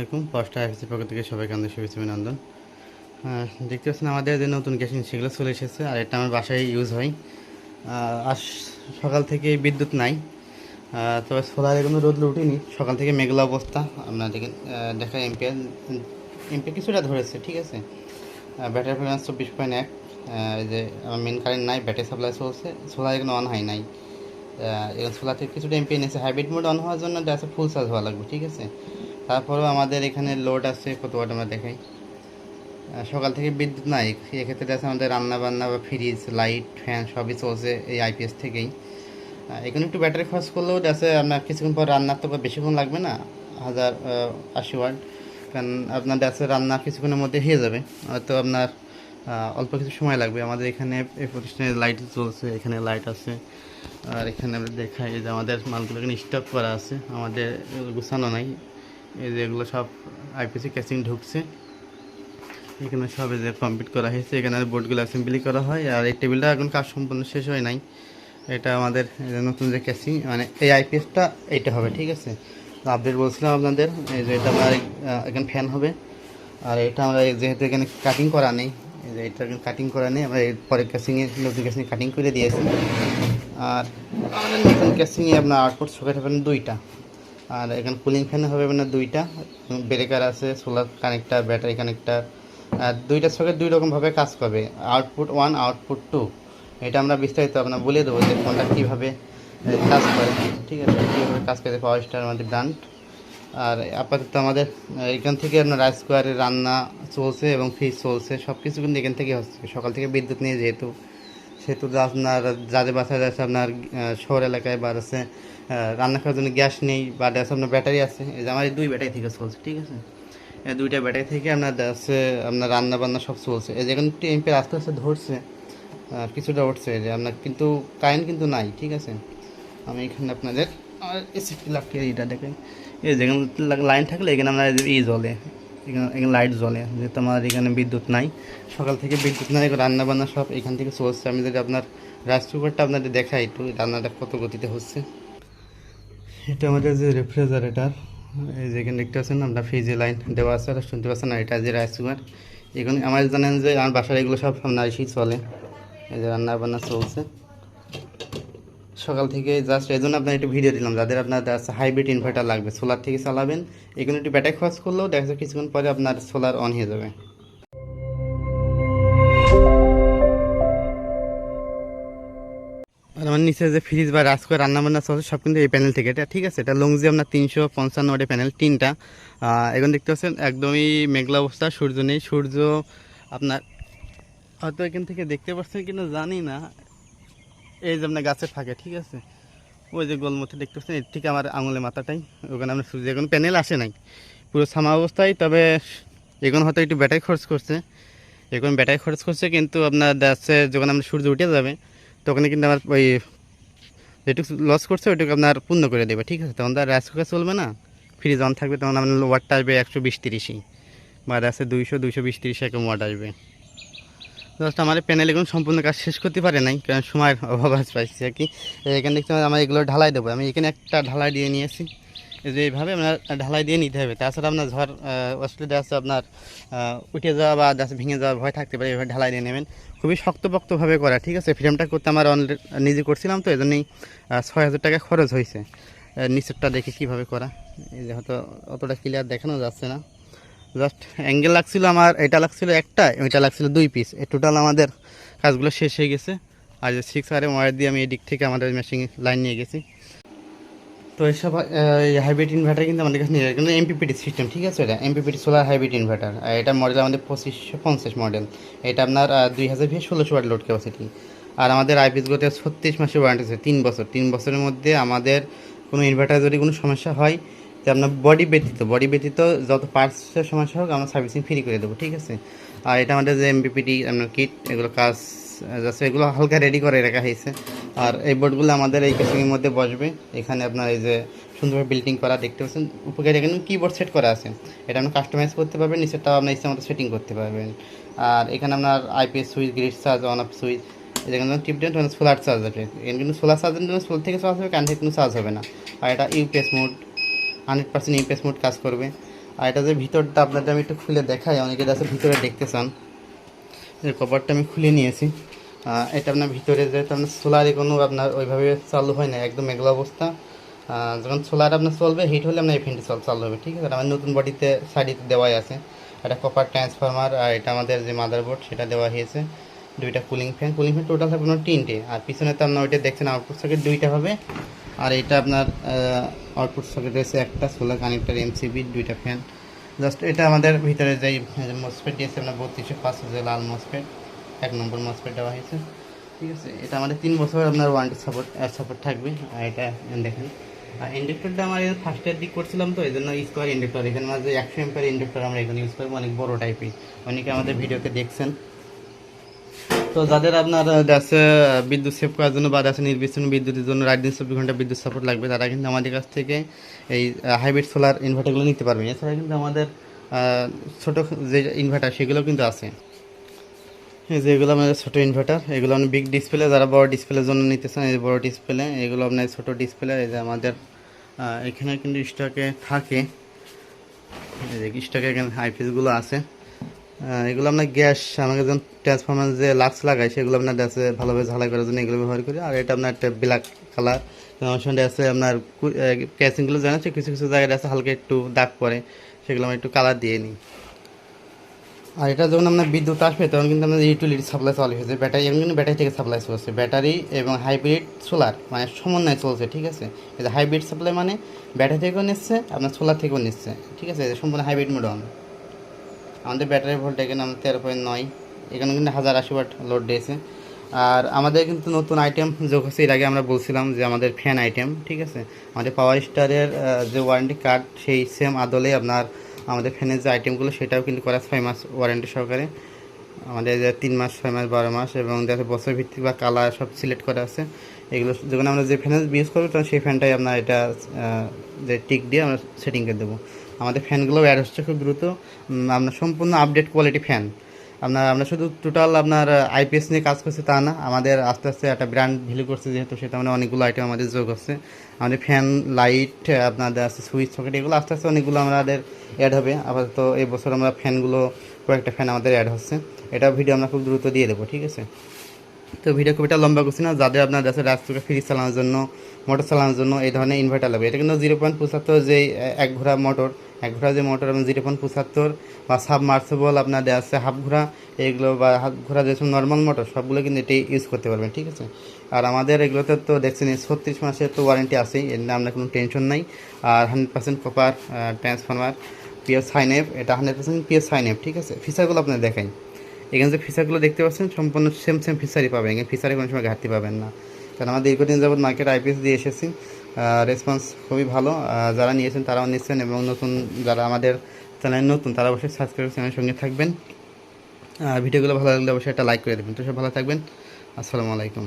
আলাইকুম। পাঁচটা এফসি পক্ষ থেকে সবাইকে আমাদের শুভেচ্ছা অভিনন্দন। আহ, দেখতে পাচ্ছেন আমাদের যে নতুন গ্যাসিং সেগুলো চলে এসেছে আর এটা আমার বাসায় ইউজ হয়। আর সকাল থেকে বিদ্যুৎ নাই। তবে সোলারে কোনো রোদ উঠেনি সকাল থেকে মেঘলা অবস্থা। আহ, দেখা এমপিআর এমপিআর কিছুটা ধরেছে ঠিক আছে? ব্যাটারি ফ্রিকোয়েন্স চব্বিশ পয়েন্ট এক। যে আমার মেন কারেন্ট নাই ব্যাটারি সাপ্লাই চলছে। সোলার এখানে অন হয় নাই। এখন সোলার থেকে কিছুটা এমপি এনেছে। হাইব্রিড মোড অন হওয়ার জন্য ফুল চার্জ হওয়া লাগবে ঠিক আছে? তারপরেও আমাদের এখানে লোড আছে কত ওয়াট আমরা দেখাই। সকাল থেকে বিদ্যুৎ নাই, এক্ষেত্রে আছে আমাদের রান্না বান্না বা ফ্রিজ লাইট ফ্যান সবই চলছে এই আইপিএস থেকেই। এখানে একটু ব্যাটারি খরচ করলেও আছে আপনার কিছুক্ষণ পর রান্নার তো বেশিক্ষণ লাগবে না, হাজার আশি ওয়াট কারণ আপনার আছে রান্না কিছুক্ষণের মধ্যে হয়ে যাবে, হয়তো আপনার অল্প কিছু সময় লাগবে। আমাদের এখানে এই প্রতিষ্ঠানে লাইট চলছে, এখানে লাইট আছে। আর এখানে আমরা দেখাই যে আমাদের মালগুলো এখানে স্টক করা আছে, আমাদের গুছানো নাই। এই যে এগুলো সব আইপিসি ক্যাচিং ঢুকছে। এখানে সব এই যে কমপ্লিট করা হয়েছে। এখানে বোর্ডগুলো অ্যাসেম্বলি করা হয় আর এই টেবিলটা এখন কাজ সম্পূর্ণ শেষ হয় নাই। এটা আমাদের নতুন যে ক্যাচিং মানে এই আইপিএসটা এইটা হবে, ঠিক আছে? আপডেট বলছিলাম আপনাদের, এই যে এটা আমার এখানে ফ্যান হবে। আর এটা আমরা যেহেতু এখানে কাটিং করা নেই, এই যে এটা কাটিং করা নেই, আমরা এর পরে ক্যাসিংয়ে নতুন ক্যাসিং কাটিং করে দিয়েছি। আর আমাদের নতুন ক্যাসিংয়ে আপনার আউটপুট সকেট হবে দুইটা। আর এখানে কুলিং ফ্যান হবে মানে দুইটা ব্রেকার আছে সোলার কানেক্টার ব্যাটারি কানেক্টার আর দুইটা সকেট দুই রকমভাবে কাজ করবে আউটপুট ওয়ান আউটপুট টু এটা আমরা বিস্তারিত আপনার বলে দেবো যে কোনটা কীভাবে কাজ করে। ঠিক আছে, কীভাবে কাজ করে পাওয়ার স্টার আমাদের ব্র্যান্ড আর আপাতত আমাদের এখান থেকে আপনার রাইস কুকারে রান্না চলছে এবং ফ্রিজ চলছে সব কিছু কিন্তু এখান থেকে হচ্ছে। সকাল থেকে বিদ্যুৎ নিয়ে যেহেতু সেহেতু আপনার যাদের বাসায় আছে আপনার শহর এলাকায় বা আছে রান্না করার জন্য গ্যাস নেই বা আছে আপনার ব্যাটারি আছে। এই যে আমার এই দুই ব্যাটারি থেকে চলছে, ঠিক আছে? এই দুইটা ব্যাটারি থেকে আপনার আছে আপনার রান্না বান্না সব চলছে। এই যেখানে একটু এমপি আস্তে আস্তে ধরছে কিছুটা উঠছে এই যে, আপনার কিন্তু কারেন্ট কিন্তু নাই, ঠিক আছে? আমি এখানে আপনাদের এসিপি লাগিয়ে এইটা দেখেন। এই যেখানে লাইন থাকলে এখানে আপনার ই জ্বলে এখানে এখানে লাইট জ্বলে যেহেতু আমার এখানে বিদ্যুৎ নাই। সকাল থেকে বিদ্যুৎ নাই রান্না বান্না সব এখান থেকে চলছে আমি যদি আপনার রাইস কুকারটা আপনাদের দেখাই একটু, রান্নাটা কত গতিতে হচ্ছে। এটা আমাদের যে রেফ্রিজারেটার এই যে এখানে দেখতে পাচ্ছেন আমরা ফ্রিজে লাইন দেওয়া আছে আর শুনতে পাচ্ছেন না এটা যে রাইস কুকার এখানে আমার জানেন যে আমার বাসার এগুলো সব এসেই চলে। এই যে রান্না বান্না চলছে। সকাল থেকে জাস্ট এই জন্য আপনার একটু ভিডিও দিলাম, যাদের আপনার হাইব্রিড ইনভার্টার লাগবে সোলার থেকে চালাবেন এখানে একটু ব্যাটারি খরচ করলেও দেখা যাচ্ছে কিছুক্ষণ পরে আপনার সোলার অন হয়ে যাবে। আর আমার নিচে যে ফ্রিজ বা রাজ করে রান্না বান্না চলছে, সব কিন্তু এই প্যানেল থেকে। এটা ঠিক আছে, এটা লংজি আপনার তিনশো পঞ্চান্ন প্যানেল তিনটা। এখন দেখতে পাচ্ছেন, একদমই মেঘলা অবস্থা, সূর্য নেই। সূর্য আপনার হয়তো এখান থেকে দেখতে পাচ্ছেন কিনা জানি না। এই যে আপনার গাছের ফাঁকে, ঠিক আছে? ওই যে গোলমতে দেখতে পাচ্ছেন এর থেকে আমার আঙুলের মাথাটাই। ওখানে আপনার সূর্য এখন প্যানেল আসে নাই। পুরো সামা অবস্থায়, তবে এখন হয়তো একটু ব্যাটারি খরচ করছে। এখন ব্যাটারি খরচ করছে, কিন্তু আপনার যাচ্ছে যখন আপনার সূর্য উঠে যাবে তখন কিন্তু আমার ওই যেটুকু লস করছে, ওইটুকু আপনার পূর্ণ করে দেবে, ঠিক আছে? তখন তো রাইস কুকার চলবে না। ফ্রিজ অন থাকবে, তখন আপনার ওয়াটটা আসবে একশো বিশ তিরিশই। বা আছে দুইশো দুইশো বিশ তিরিশ এরকম ওয়াট আসবে। জাস্ট আমার প্যানেল এখন সম্পূর্ণ কাজ শেষ করতে পারে নাই, কারণ সময়ের অভাব আছে পাইছি আর কি। এখানে দেখতে আমার এগুলো ঢালাই দেবো। আমি এখানে একটা ঢালাই দিয়ে নিয়েছি যে এইভাবে আপনার ঢালাই দিয়ে নিতে হবে। তাছাড়া আপনার ঝড় অসুবিধা আছে আপনার উঠে যাওয়া বা যাচ্ছে ভেঙে যাওয়ার ভয় থাকতে পারে এভাবে ঢালাই দিয়ে নেবেন। খুবই শক্তপোক্তভাবে করা, ঠিক আছে? ফ্রেমটা করতে আমার নিজে করছিলাম তো এই জন্যই ছয় হাজার টাকা খরচ হয়েছে। নিচেরটা দেখে কীভাবে করা? এই যে হয়তো অতটা ক্লিয়ার দেখানো যাচ্ছে না। জাস্ট অ্যাঙ্গেল লাগছিল আমার, এটা লাগছিল একটা ওইটা লাগছিল দুই পিস টোটাল আমাদের কাজগুলো শেষ হয়ে গেছে। আর যে সিক্স আর ওয়ার দিয়ে আমি এই দিক থেকে আমাদের মেশিন লাইন নিয়ে গেছি। তো এইসব হাইব্রিড ইনভার্টার কিন্তু আমাদের কাছে নিয়ে কিন্তু এমপিপিটি সিস্টেম ঠিক আছে? এটা এমপিপিটি সোলার হাইব্রিড ইনভার্টার এটা মডেল আমাদের পঁচিশশো পঞ্চাশ মডেল এটা আপনার দুই হাজার ভিএ ষোলোশো ওয়াট লোড ক্যাপাসিটি আর আমাদের আইপিএসগুলোতে ছত্রিশ মাসের ওয়ারেন্টি আছে, তিন বছর। তিন বছরের মধ্যে আমাদের কোনো ইনভার্টার যদি কোনো সমস্যা হয় যে আপনার বডি ব্যতীত বডি ব্যতীত যত পার্টসের সমস্যা হোক আমরা সার্ভিসিং ফ্রি করে দেবো, ঠিক আছে? আর এটা আমাদের যে এমপিপিটি আপনার কিট এগুলো কাজ যাচ্ছে এগুলো হালকা রেডি করে রাখা হয়েছে। আর এই বোর্ডগুলো আমাদের এই কেসিংয়ের মধ্যে বসবে। এখানে আপনার এই যে সুন্দরভাবে বিল্ডিং করা দেখতে পাচ্ছেন, উপকার এখানে কিবোর্ড সেট করা আছে। এটা আপনি কাস্টমাইজ করতে পারবেন, নিচেরটাও আপনার ইচ্ছা মতো সেটিং করতে পারবেন। আর এখানে আপনার IPS switch grid charge on off switch যেখানে টিপ দেন তখন সোলার চার্জ আছে। এখানে কিন্তু সোলার জন্য সোল থেকে চার্জ হবে কারেন্ট থেকে কোনো চার্জ হবে না। আর এটা UPS mode hundred percent UPS mode কাজ করবে। আর এটা যে ভিতরটা আপনাদের আমি একটু খুলে দেখাই, অনেকে আছে ভিতরে দেখতে চান। এই কভারটা আমি খুলে নিয়েছি। এটা আপনার ভিতরে যেহেতু আপনার সোলারে কোনো আপনার ওইভাবে চালু হয় না, একদম মেঘলা অবস্থা। যখন সোলার আপনার চলবে হিট হলে আপনার এই ফ্যানটি চল চালু হবে, ঠিক আছে? আমার নতুন বডিতে সাইডে দেওয়াই আছে। একটা কপার ট্রান্সফরমার আর এটা আমাদের যে মাদারবোর্ড সেটা দেওয়া হয়েছে। দুইটা cooling fan cooling fan total থাকবে আপনার তিনটে। আর পিছনে তো আপনার ওইটা দেখছেন আউটপুট সকেট দুইটা হবে। আর এটা আপনার আউটপুট সকেট রয়েছে একটা সোলার কানেক্টার এমসিবি দুইটা ফ্যান জাস্ট এটা আমাদের ভিতরে যেই মসপেট দিয়েছে আপনার বত্রিশশো পাঁচ যে লাল মসপেট এক নম্বর মসপেট দেওয়া হয়েছে। ঠিক আছে? এটা আমাদের তিন বছর আপনার ওয়ারেন্টি সাপোর্ট সাপোর্ট থাকবে। আর এটা দেখেন, আর ইন্ডাক্টরটা আমার ফার্স্ট ফার্স্টের দিক করছিলাম তো, এই জন্য স্কোয়ার ইন্ডাক্টর। এখানে মাঝে একশো এম্পের ইন্ডাক্টর আমরা এখানে ইউজ করব অনেক বড় টাইপের অনেকে আমাদের ভিডিওতে দেখছেন। তো যাদের আপনার দেশে বিদ্যুৎ সেভ করার জন্য বা দেশে নির্বিচ্ছিন্ন বিদ্যুতের জন্য রাত দিন চব্বিশ ঘণ্টা বিদ্যুৎ সাপোর্ট লাগবে, তারা কিন্তু আমাদের কাছ থেকে এই হাইব্রিড সোলার ইনভার্টারগুলো নিতে পারবেন। এছাড়া কিন্তু আমাদের ছোট যে ইনভার্টার সেগুলো কিন্তু আছে। এই যে এগুলো আমাদের ছোটো ইনভার্টার এগুলো আপনি বিগ ডিসপ্লে যারা বড় ডিসপ্লের জন্য নিতে চান, এই বড় ডিসপ্লে এগুলো আপনার ছোটো ডিসপ্লে এই যে আমাদের এখানে কিন্তু স্টকে থাকে। স্টকে এখানে হাইফিসগুলো আছে। এগুলো আপনার গ্যাস, আমাকে যখন ট্রান্সফরমার যে লাক্স লাগায়, সেগুলো আপনার আছে ভালোভাবে ঝালাই করার জন্য এগুলো ব্যবহার করি। আর এটা আপনার একটা ব্ল্যাক কালার আমার সঙ্গে আছে আপনার ক্যাসিংগুলো জানাচ্ছে কিছু কিছু জায়গায় আছে হালকা একটু দাগ পরে সেগুলো আমরা একটু কালার দিয়ে নিই। আর এটা যখন আপনার বিদ্যুৎ আসবে, তখন কিন্তু আপনার ইউটিলিটি সাপ্লাই চালু হয়েছে ব্যাটারি এমনি কিন্তু ব্যাটারি থেকে সাপ্লাই চলছে ব্যাটারি এবং হাইব্রিড সোলার মানে সমন্বয় চলছে, ঠিক আছে? যে হাইব্রিড সাপ্লাই মানে ব্যাটারি থেকেও নিচ্ছে, আপনার সোলার থেকেও নিচ্ছে, ঠিক আছে? এটা সম্পূর্ণ হাইব্রিড মডেল আমাদের ব্যাটারি ভোল্ট এখানে আমাদের তেরো পয়েন্ট নয়। এখানে কিন্তু হাজার আশি ওয়াট লোড দিয়েছে। আর আমাদের কিন্তু নতুন আইটেম যোগ হচ্ছে এর আগে আমরা বলছিলাম যে আমাদের ফ্যান আইটেম ঠিক আছে? আমাদের পাওয়ার স্টারের যে ওয়ারেন্টি কার্ড সেই সেম আদলে আপনার আমাদের ফ্যানের যে আইটেমগুলো সেটাও কিন্তু করা ছয় মাস ওয়ারেন্টি সহকারে। আমাদের যে তিন মাস, ছয় মাস, বারো মাস এবং যাতে বছর ভিত্তিক বা কালার সব সিলেক্ট করা আছে, এগুলো যখন আমরা যে ফ্যান ইউজ করব, তখন সেই ফ্যানটাই আপনার এটা যে টিক দিয়ে আমরা সেটিং করে দেবো। আমাদের ফ্যানগুলো অ্যাড হচ্ছে খুব দ্রুত। আপনার সম্পূর্ণ আপডেট কোয়ালিটি ফ্যান আপনার, আমরা শুধু টোটাল আপনার আইপিএস নিয়ে কাজ করছি তা না, আমাদের আস্তে আস্তে একটা ব্র্যান্ড ভ্যালু করছে যেহেতু সেটা মানে অনেকগুলো আইটেম আমাদের যোগ হচ্ছে। আমাদের ফ্যান লাইট আপনাদের আছে সুইচ সকেট এগুলো আস্তে আস্তে অনেকগুলো আমাদের অ্যাড হবে। আপাতত এই বছর আমরা ফ্যানগুলো কয়েকটা ফ্যান আমাদের অ্যাড হচ্ছে। এটা ভিডিও আমরা খুব দ্রুত দিয়ে দেবো, ঠিক আছে? তো ভিডিও খুব একটা লম্বা করছি না, যাদের আপনার দেশের রাস্তাকে ফ্রিজ চালানোর জন্য মোটর চালানোর জন্য এই ধরনের ইনভার্টার লাগবে। এটা কিন্তু জিরো পয়েন্ট পঁচাত্তর যে এক ঘোড়া মোটর এক ঘোড়া যে মোটর এবং জিরো পয়েন্ট পঁচাত্তর বা সাবমার্সেবল আপনার দেওয়া আছে হাফ ঘোড়া, এগুলো বা হাফ ঘোড়া যেসব নর্মাল মোটর সবগুলো কিন্তু এটি ইউজ করতে পারবেন, ঠিক আছে? আর আমাদের এগুলোতে তো দেখছেন ছত্রিশ মাসের তো ওয়ারেন্টি আছেই, এর নিয়ে আপনার কোনো টেনশন নাই। আর hundred percent copper transformer PS সাইনেপ এটা হান্ড্রেড পার্সেন্ট পিএস সাইনেপ ঠিক আছে? ফিচারগুলো আপনার দেখাই। এখানে যে ফিচারগুলো দেখতে পাচ্ছেন, সম্পূর্ণ সেম সেম ফিচারই পাবেন। এখানে ফিচারে কোনো সময় ঘাটতি পাবেন না। কারণ আমরা দীর্ঘদিন যাবৎ মার্কেট আইপিএস দিয়ে এসেছি। রেসপন্স খুবই ভালো। যারা নিয়েছেন তারাও নিচ্ছেন এবং নতুন যারা আমাদের চ্যানেল নতুন, তারা অবশ্যই সাবস্ক্রাইব চ্যানেলের সঙ্গে থাকবেন। ভিডিওগুলো ভালো লাগলে অবশ্যই একটা লাইক করে দেবেন। তো সব ভালো থাকবেন। আসসালামু আলাইকুম।